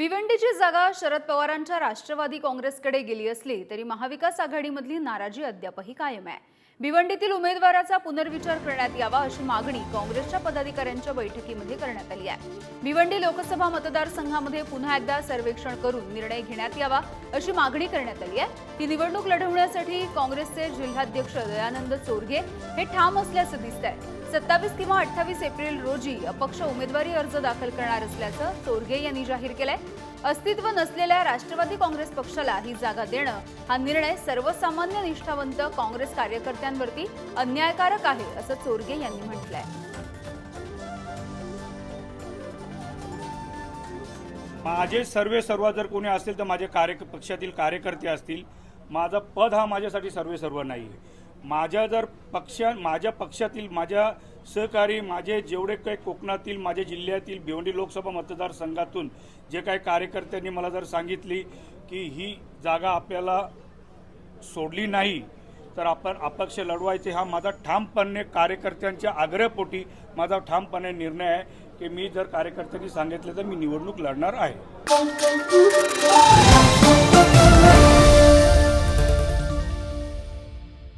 भिवंडीची जागा शरद पवारांच्या राष्ट्रवादी काँग्रेसकडे गेली असली तरी महाविकास आघाडीमधली नाराजी अद्यापही कायम आहे. भिवंडीतील उमेदवाराचा पुनर्विचार करण्यात यावा अशी मागणी काँग्रेसच्या पदाधिकाऱ्यांच्या बैठकीमध्ये करण्यात आली आहे. भिवंडी लोकसभा मतदारसंघामध्ये पुन्हा एकदा सर्वेक्षण करून निर्णय घेण्यात यावा अशी मागणी करण्यात आली आहे. ही निवडणूक लढवण्यासाठी काँग्रेसचे जिल्हाध्यक्ष दयानंद चोरगे हे ठाम असल्याचं दिसतंय. सत्तावीस किंवा अठ्ठावीस एप्रिल रोजी अपक्ष उमेदवारी अर्ज दाखल करणार असल्याचं चोरगे यांनी जाहीर केलंय. अस्तित्व नसलेल्या राष्ट्रवादी काँग्रेस पक्षाला ही जागा देणं हा निर्णय सर्वसामान्य निष्ठावंत काँग्रेस कार्यकर्त्यांवरती अन्यायकारक आहे असं चोरगे यांनी म्हटलंय. माझे सर्वे सर्व जर कोणी असतील तर माझे कार्य पक्षातील कार्यकर्ते असतील. माझं पद हा माझ्यासाठी सर्वे सर्व नाही आहे माझ्या जर पक्ष माझ्या पक्षातील माझ्या सहकारी माझे जेवढे काही कोकणातील माझ्या जिल्ह्यातील भिवंडी लोकसभा मतदारसंघातून जे काही कार्यकर्त्यांनी मला जर सांगितली की ही जागा आपल्याला सोडली नाही तर आपण अपक्ष लढवायचे. हा माझा ठामपणे कार्यकर्त्यांच्या आग्रहपोटी माझा ठामपणे निर्णय आहे की मी जर कार्यकर्त्यांनी सांगितलं तर मी निवडणूक लढणार आहे.